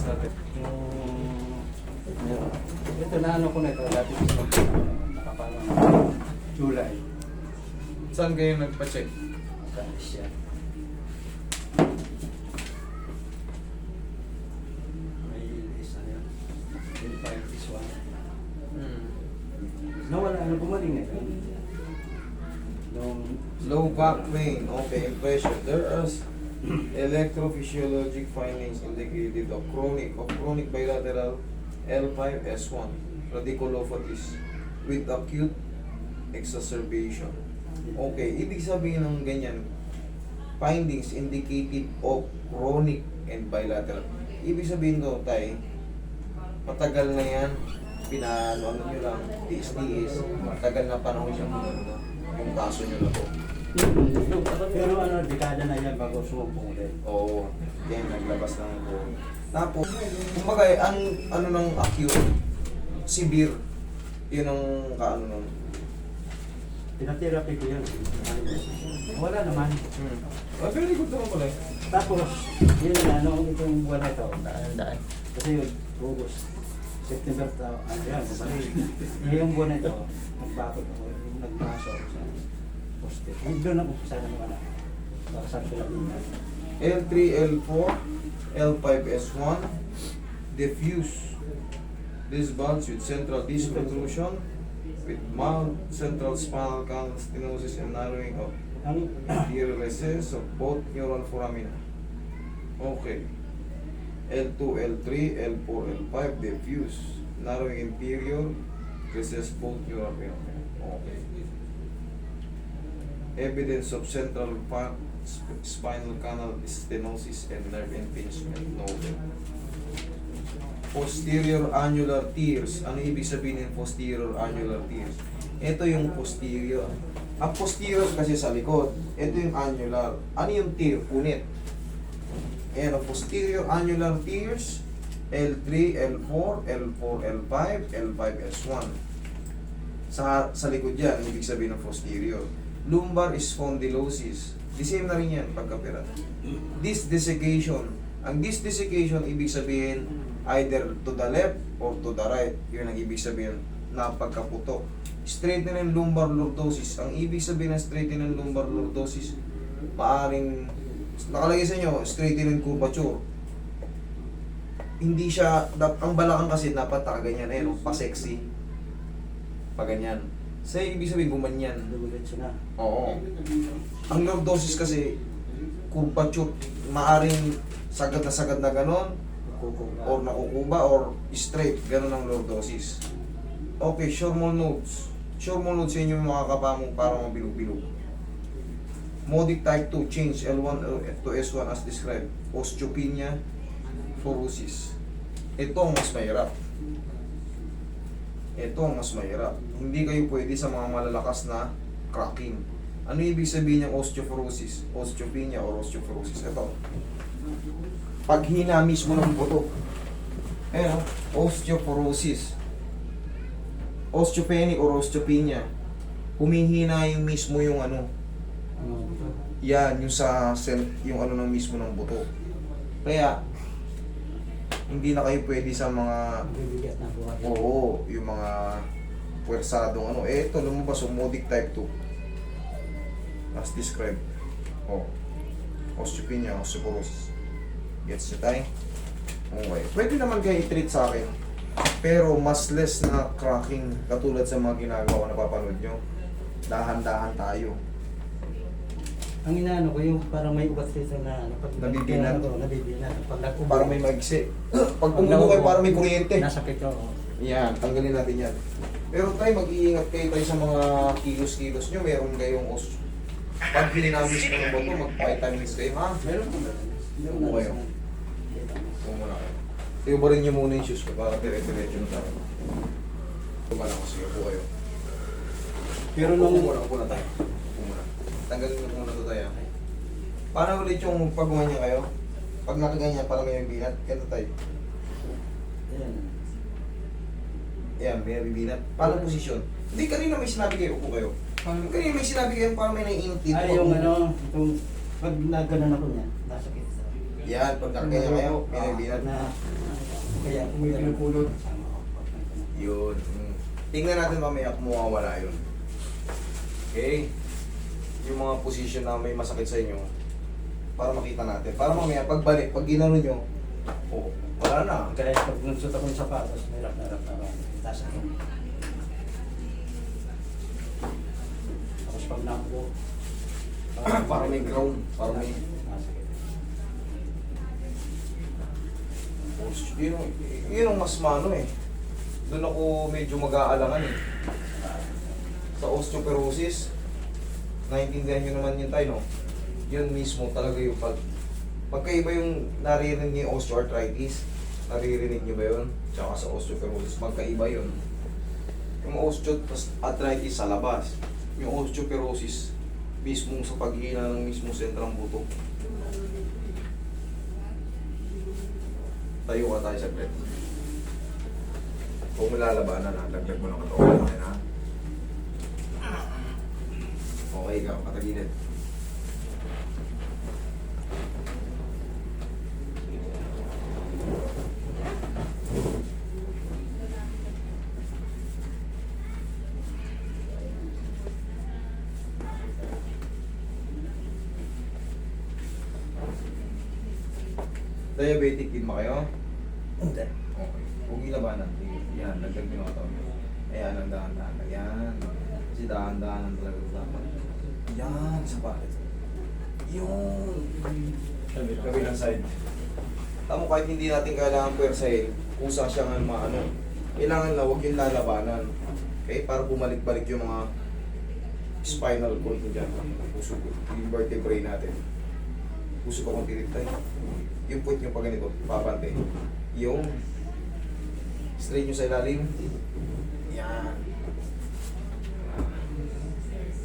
details natin. Yung, ito na ano ko na ito, dati ko nakapano, July. Saan kayo nagpa-check? Mataas siya. May is na yan. Five is one. Hmm. Nawala, ano, gumaling na ito. Nung, Low back pain, okay, pressure. There are electrophysiologic findings indicated of chronic of chronic bilateral L5S1 radiculopathies with acute exacerbation. Okay, ibig sabihin ng ganyan, findings indicated of chronic and bilateral. Ibig sabihin ko, tay, matagal na yan, pinaano ano nyo lang, tiis-tiis, matagal na panahon siyang ano, yung kaso nyo na to. Pero ano, dekada na yan bago sumumpong ulit. Oo, yan, naglabas ng buhok. Tapos, kumbaga, ang ano ng acute, severe, yun ang kaano nun. Pinatherapy ko yan. Wala naman. Hmm. Ah, very good naman pala eh. Tapos, yun na, ano, itong buwan na ito, daan, daan. Kasi yun, August, September, ta, ano yan, bumalik. Ngayong buwan na ito, nagbakot ako, yung nagpaso ako sa poste. Ay, doon ako sana na. Baka sa Pilipinas. L3, L4, L5S1, diffuse. This bulge with central disc protrusion, with mild central spinal canal stenosis and narrowing of anterior recess of both neural foramina. Okay. L2, L3, L4, L5, diffuse. Narrowing inferior, recess both neural foramina. Okay. Evidence of central spinal canal stenosis and nerve impingement noted. Posterior annular tears. Ano ibig sabihin ng posterior annular tears? Ito yung posterior. Ang posterior kasi sa likod. Ito yung annular. Ano yung tear? Punit. Ayan, ang posterior annular tears. L3, L4, L4, L5, L5S1. Sa, sa likod yan, ibig sabihin ng posterior. Lumbar spondylosis. The same na rin yan pagkapira. Disc desiccation. Ang disc desiccation, ibig sabihin either to the left or to the right. Yun ang ibig sabihin na pagkaputok. Straighten and lumbar lordosis. Ang ibig sabihin ng straighten and lumbar lordosis, maaring nakalagay sa inyo, straighten and curvature. Hindi siya, ang balakang kasi dapat nakaganyan, eh, no? pa-sexy. Pa ganyan. Sa ibig sabihin, gumanyan. Dumiretso na. Oo. Ang lordosis kasi, curvature, maaring sagad na sagad na ganon, or nakukuba, or straight, ganon ang lordosis. Okay, Schurman nodes. Schurman nodes yun yung makakapa mo para mabilog-bilog. Modic type 2, change L1 to S1 as described. Osteopenia, forosis. Ito ang mas mahirap. Ito ang mas mahirap. Hindi kayo pwede sa mga malalakas na cracking. Ano ibig sabihin ng osteoporosis? Osteopenia or osteoporosis? Ito. Paghina mismo ng buto. Ayan, oh, osteoporosis. Osteopenic or osteopenia. Humihina yung mismo yung ano, Ano, yan, yung sa sen- yung ano ng mismo ng buto. Kaya, hindi na kayo pwede sa mga Bibigat na buhay. Oo, yung mga puwersadong ano. Eh, ito, lumabas, umodic type 2. As described. Oh. Osteopenia, osteoporosis. Gets nyo tayo? Okay. Pwede naman kayo i-treat sa akin. Pero mas less na cracking katulad sa mga ginagawa na napapanood nyo. Dahan-dahan tayo. Ang inaano ko yung parang may ugat dito na ano, pag Nabibinat. Ko, nabibinat. Pag nag Para may maigsi. Pag tumubo kayo, para may kuryente. Nasakit ko. oh. Yan, tanggalin natin yan. Pero tayo, mag-iingat kayo tayo sa mga kilos-kilos nyo. Meron kayong os... Pag hininamis ko ng bato, mag-vitamins kayo, ha? Meron ko ba? Upo kayo. Huwag muna kayo. Tiubarin nyo muna yung shoes ko para dire-diretso na tayo. Tumala ko, sige, upo kayo. Pero Upo nung muna, upo na tayo. Tanggalin nyo muna ito tayo. Paano ulit yung pag gumanyan kayo? Pag nakaganyan, parang may binat, ganito tayo. Ayan. Yan, may bibinat. Paano posisyon? Hindi, kanina may sinabi kayo, upo kayo. Kanina may sinabi kayo, parang may naiinit dito. Ay, yung ano, itong pag nagganon ako niya, nasakit sa. Yan, pag nakakaya kayo, binibinat. Na, kaya May pinupulot. Yun. Mm. Tingnan natin mamaya kung mawawala yun. Okay? Yung mga position na may masakit sa inyo, para makita natin. Para mamaya, pagbalik, pag ginano nyo, oh, wala na. Kaya pag nagsuot ako ng sapatos, nirap na rap na rap. Taas ako. Tapos pag nakupo, para may ground, para may... Yun, yun ang mas mano eh. Doon ako medyo mag-aalangan eh. Sa osteoporosis, naintindihan nyo naman yun tayo, no? Yun mismo talaga yung pag... Pagkaiba yung naririnig niyo osteoarthritis, naririnig niyo ba yun? Tsaka sa osteoporosis, magkaiba yun. Yung osteoarthritis sa labas, yung osteoporosis mismo sa paghihina ng mismo sentrang buto. Tayo ka tayo saglit. Kung malalabanan ha, dagdag mo ng katawan natin ha. Okay ka, patagilid. Diabetic din ba kayo? Hindi. Okay. Huwag ilabanan. Yan, ng katawan mo. Ayan, ang dahan-dahan. Ayan. Kasi dahan-dahan talaga dapat. Yan, sa bakit. Yun. Kabilang side. Tamo kahit hindi natin kailangan pwersahin, kusa siya nga maano. Kailangan na huwag yung lalabanan. Okay? Para bumalik-balik yung mga spinal cord dyan. Puso ko. Yung vertebrae natin. Puso ko kung tiritay. Yung point nyo pa ganito, papante. Yung straight nyo sa ilalim. Yan.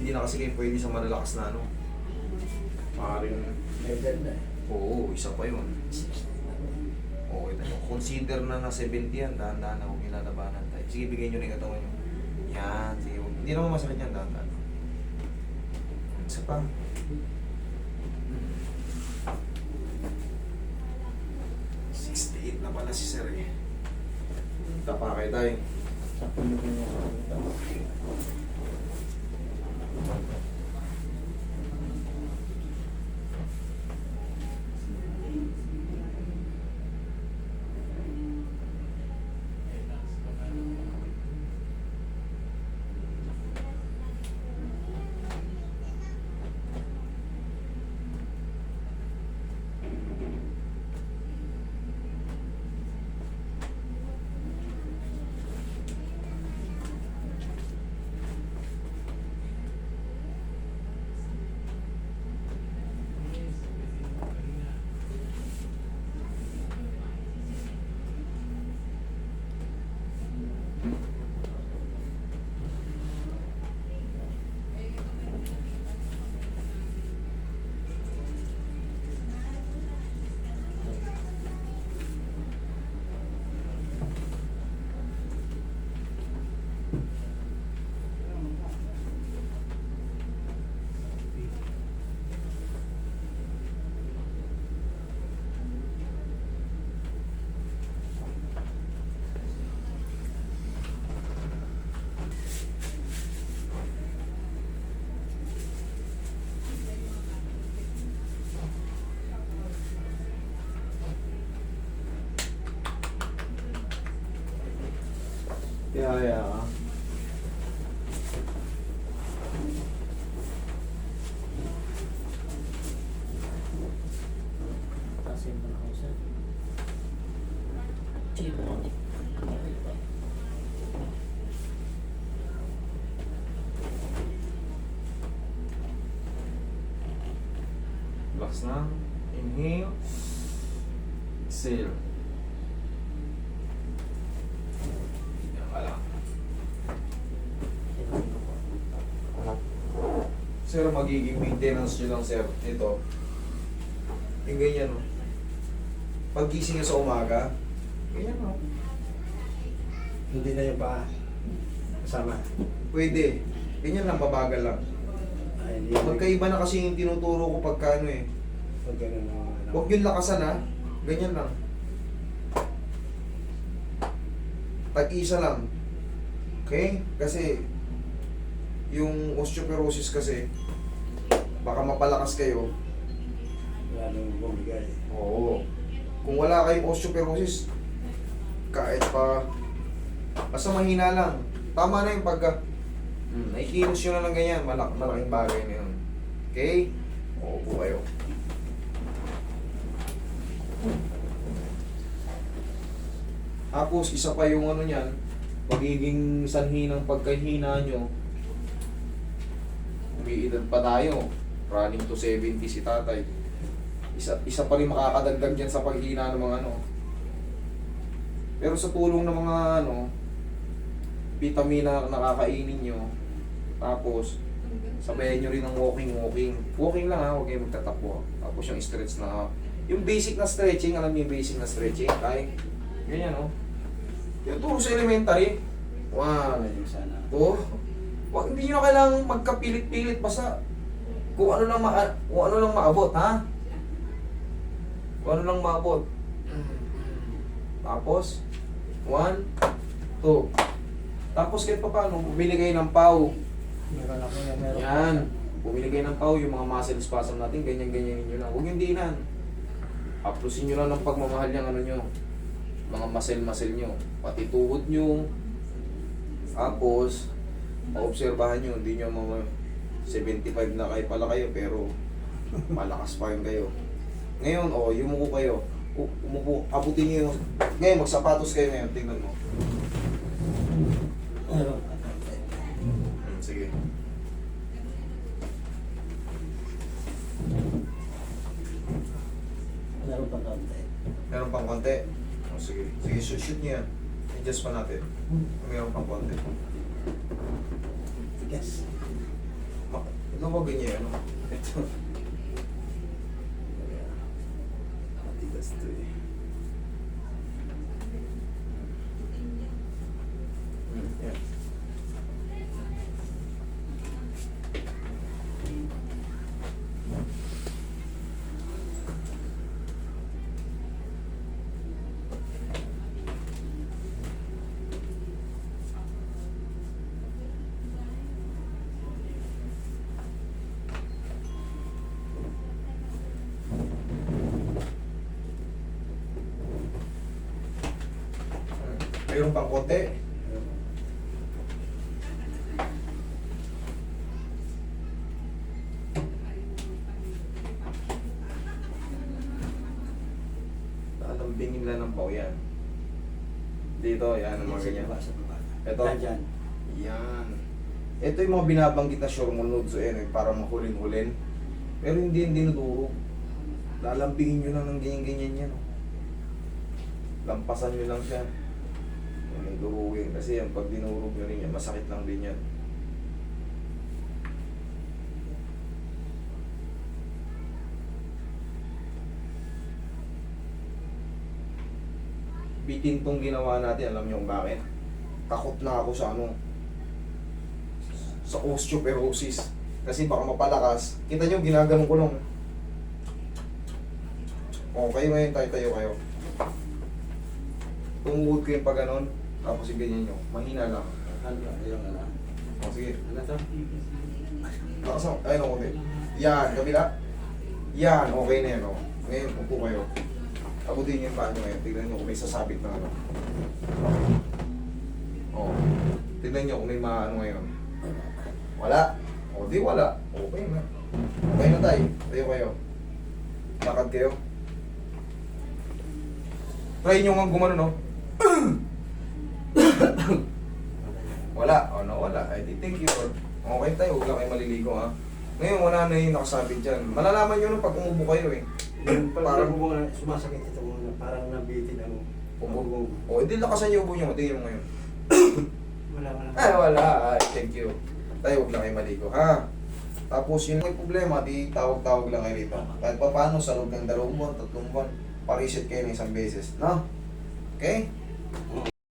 Hindi na kasi kayo pwede sa malalakas na ano. Maaaring May ganda eh. Oo, isa pa yun. Okay tayo. Consider na na 70 yan. Dahan-dahan na huwag nilalabanan tayo. Sige, bigay nyo na yung katawan nyo. Yan. Sige, huwag- hindi naman masakit yan. Dahan-dahan. Isa pa. Hmm. 68 na pala si Sir eh. Tapa kayo tayo. Thank you. Mo na ako sir. Sige po. Relax. Inhale. Exhale. Yan ka lang. Sir, magiging maintenance nyo lang, sir. Ito. Yung ganyan, no? Pag-gising nyo sa umaga, ganyan, no? Hindi na yung paa. Kasama. Pwede. Ganyan lang, babagal lang. Ay, hindi. Magkaiba na kasi yung tinuturo ko pagka ano eh. Pag ganun ang ano. Huwag yung lakasan ha. Ganyan lang. Tag-isa lang. Okay? Kasi yung osteoporosis kasi baka mapalakas kayo. Lalong bumigay. Oo. Kung wala kayong osteoporosis, kahit pa basta mahina lang. Tama na yung pagka hmm, naikilos yun na ng ganyan. Malak malaking bagay na yun. Okay? Oo po kayo. Tapos, isa pa yung ano niyan, magiging sanhi ng pagkahina nyo. Umiidad pa tayo. Running to 70 si tatay. Isa, isa pa rin makakadagdag yan sa paghina ng mga ano. Pero sa tulong ng mga ano, vitamina na nakakainin nyo, tapos, sabayan nyo rin ng walking, walking. Walking lang ha, huwag kayo magtatakbo. Tapos yung stretch na, yung basic na stretching, alam niyo yung basic na stretching, kaya, ganyan no. Yung turo sa elementary, one, two, wag, hindi nyo na kailangang magkapilit-pilit, basta, kung ano lang, ma kung ano lang maabot, ha? Kung ano lang maabot. Tapos, one, two. Tapos kahit pa paano, bumili kayo ng pau. Meron ako yan, meron. Yan. Bumili kayo ng pau, yung mga muscle spasm natin, ganyan-ganyan nyo lang. Huwag yung dinan. Aplusin nyo lang ng pagmamahal yung ano nyo. Mga muscle-muscle nyo. Pati tuhod nyo. Tapos, maobserbahan nyo, hindi nyo mga 75 na kayo pala kayo, pero malakas pa rin kayo. Ngayon, oh, yumuko kayo. Umupo, abutin nyo yung... Ngayon, magsapatos kayo ngayon, tingnan mo. Hmm, sige. Meron pa kaunti. Meron pang konti. O, sige. Sige, shoot, shoot niya. Adjust pa natin. Meron pang konti. Yes. Lumagin niya ano. Ito. Matigas to eh. Hmm, yan. Mayroon pang konti. Lalambingin lang ng pao yan. Dito, yan, ang mga ganyan. Ito. Yan. Yan. Ito yung mga binabanggit na sure nodes eh, eh, para mahulin-hulin. Pero hindi yung dinuduro. Lalambingin nyo lang ng ganyan-ganyan yan. oh. Lampasan nyo lang siya. Yung durugin. Kasi yan, pag dinurog nyo rin yan, masakit lang din yan. Bitin tong ginawa natin, alam nyo kung bakit? Takot na ako sa ano, sa osteoporosis. Kasi baka mapalakas. Kita nyo, ginaganon ko lang. O, kayo ngayon, tayo-tayo kayo. Tumuhod kayo pa ganon, tapos yung ganyan nyo. Mahina lang. Ano, ayun na lang. O, sige. Ano to? Lakas mo. Ayun, okay. Yan, kabila. Yan, okay na yan. O. Ngayon, upo kayo. Abutin niyo yung paa nyo ngayon. Tignan nyo kung may sasabit na ano. O. Tignan nyo kung may maano ngayon. Wala. O, di wala. Okay na. Okay na tayo. Tayo kayo. Lakad kayo. Try nyo nga gumano, no? wala. O, no, wala. I thank you, Lord. Okay tayo. Huwag lang kayo maliligo, ha? Ngayon, wala na yung nakasabit dyan. Malalaman nyo nung pag umubo kayo, eh. Yung Parang- parang mga sumasakit ito mga parang nabitin ang Umubo. O, hindi lakasan yung ubo nyo. Tingnan mo ngayon. Wala wala. Ay, wala. Ay, thank you. Tayo, huwag lang kayo maligo, ha? Tapos, yung may problema, di tawag-tawag lang kayo rito. Kahit pa paano, sa loob ng dalawang buwan, tatlong buwan, parisit kayo ng isang beses, no? Okay?